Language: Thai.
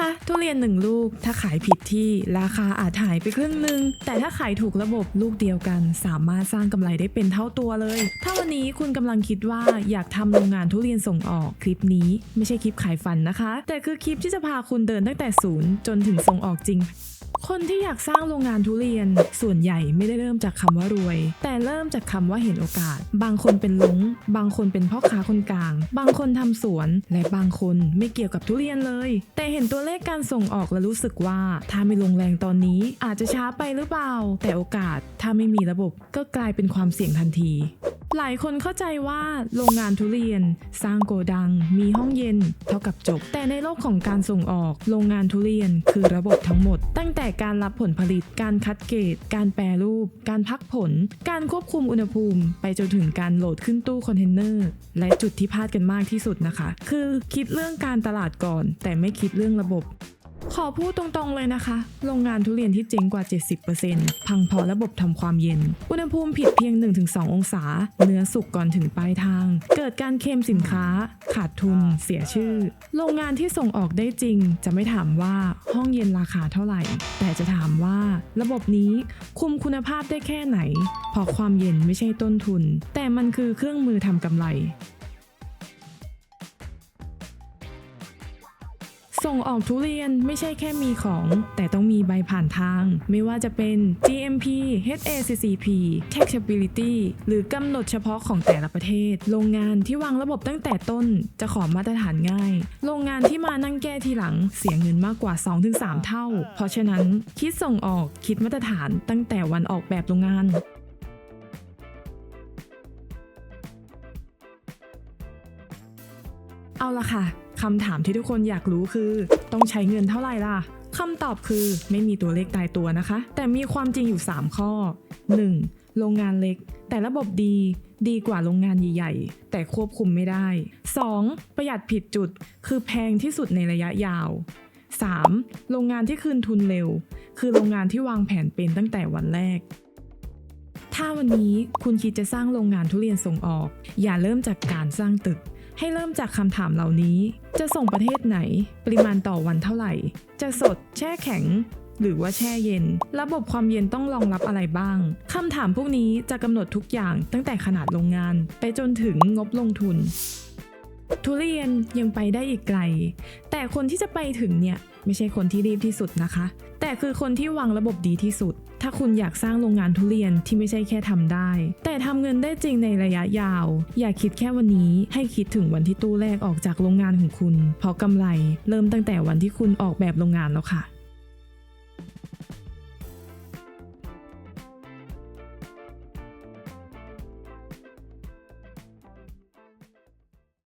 คะทุเรียนหนึ่งลูก ถ้าขายผิดที่ราคาอาจหายไปครึ่งหนึ่งแต่ถ้าขายถูกระบบลูกเดียวกัน สามารถสร้างกำไรได้เป็นเท่าตัวเลย ถ้าวันนี้คุณกำลังคิดว่าอยากทำโรงงานทุเรียนส่งออกคลิปนี้ไม่ใช่คลิปขายฝันนะคะ แต่คือคลิปที่จะพาคุณเดินตั้งแต่ศูนย์จนถึงส่งออกจริง คนที่อยากสร้างโรงงานทุเรียน ส่วนใหญ่ไม่ได้เริ่มจากคำว่ารวย แต่เริ่มจากคำว่าเห็นโอกาส บางคนเป็นลงบางคนเป็นพ่อค้าคนกลาง บางคนทำสวน และบางคนไม่เกี่ยวกับทุเรียนเลย แต่เห็นตัวเลขการส่งออกและรู้สึกว่า ถ้าไม่ลงแรงตอนนี้อาจจะช้าไปหรือเปล่า แต่โอกาสถ้าไม่มีระบบก็กลายเป็นความเสี่ยงทันที หลายคนเข้าใจว่าโรงงานทุเรียน สร้างโกดัง มีห้องเย็น เท่ากับจบ แต่ในโลกของการส่งออกโรงงานทุเรียนคือระบบทั้งหมด ตั้งแต่การรับผลผลิตการคัดเกรดการแปรรูป การพักผล การควบคุมอุณหภูมิ ไปจนถึงการโหลดขึ้นตู้คอนเทนเนอร์และจุดที่พลาดกันมากที่สุดนะคะ คือคิดเรื่องการตลาดก่อน แต่ไม่คิดเรื่องระบบ ขอพูดตรงๆเลยนะคะ โรงงานทุเรียนที่เจ๊งกว่า 70%พังเพราะระบบทำความเย็น อุณหภูมิผิดเพียง 1-2 องศา เนื้อสุกก่อนถึงปลายทาง เกิดการเค็มสินค้า ขาดทุน เสียชื่อ โรงงานที่ส่งออกได้จริง จะไม่ถามว่าห้องเย็นราคาเท่าไหร่ แต่จะถามว่า ระบบนี้คุมคุณภาพได้แค่ไหน เพราะความเย็นไม่ใช่ต้นทุน แต่มันคือเครื่องมือทำกำไร ส่งออกทุเรียนไม่ใช่แค่มีของ แต่ต้องมีใบผ่านทาง ไม่ว่าจะเป็น GMP HACCP Taxability หรือกำหนดเฉพาะของแต่ละประเทศ โรงงานที่วางระบบตั้งแต่ต้นจะขอมาตรฐานง่าย โรงงานที่มานั่งแก้ทีหลังเสียเงินมากกว่า 2-3 เท่า เพราะฉะนั้นคิดส่งออกคิดมาตรฐานตั้งแต่วันออกแบบโรงงานเอาละค่ะ คำถามที่ทุกคนอยากรู้คือ ต้องใช้เงินเท่าไหร่ล่ะคำตอบคือไม่มีตัวเลขตายตัวนะคะ แต่มีความจริงอยู่ 3 ข้อ 1. โรงงานเล็ก แต่ระบบดี ดีกว่าโรงงานใหญ่ๆ แต่ควบคุมไม่ได้ 2. ประหยัดผิดจุด คือแพงที่สุดในระยะยาว 3. โรงงานที่คืนทุนเร็ว คือโรงงานที่วางแผนเป็นตั้งแต่วันแรก ถ้าวันนี้คุณคิดจะสร้างโรงงานทุเรียนส่งออก อย่าเริ่มจากการสร้างตึก ให้เริ่มจากคำถามเหล่านี้ จะส่งประเทศไหน ปริมาณต่อวันเท่าไหร่ จะสด แช่แข็ง หรือว่าแช่เย็น ระบบความเย็นต้องรองรับอะไรบ้างคำถามพวกนี้จะกำหนดทุกอย่างตั้งแต่ขนาดโรงงาน ไปจนถึงงบลงทุน ทุเรียนยังไปได้อีกไกล แต่คนที่จะไปถึงเนี่ยไม่ใช่คนที่รีบที่สุดนะคะ แต่คือคนที่วางระบบดีที่สุด ถ้าคุณอยากสร้างโรงงานทุเรียนที่ไม่ใช่แค่ทำได้ แต่ทำเงินได้จริงในระยะยาว อย่าคิดแค่วันนี้ให้คิดถึงวันที่ตู้แรกออกจากโรงงานของคุณ เพราะกำไร เริ่มตั้งแต่วันที่คุณออกแบบโรงงานแล้วค่ะ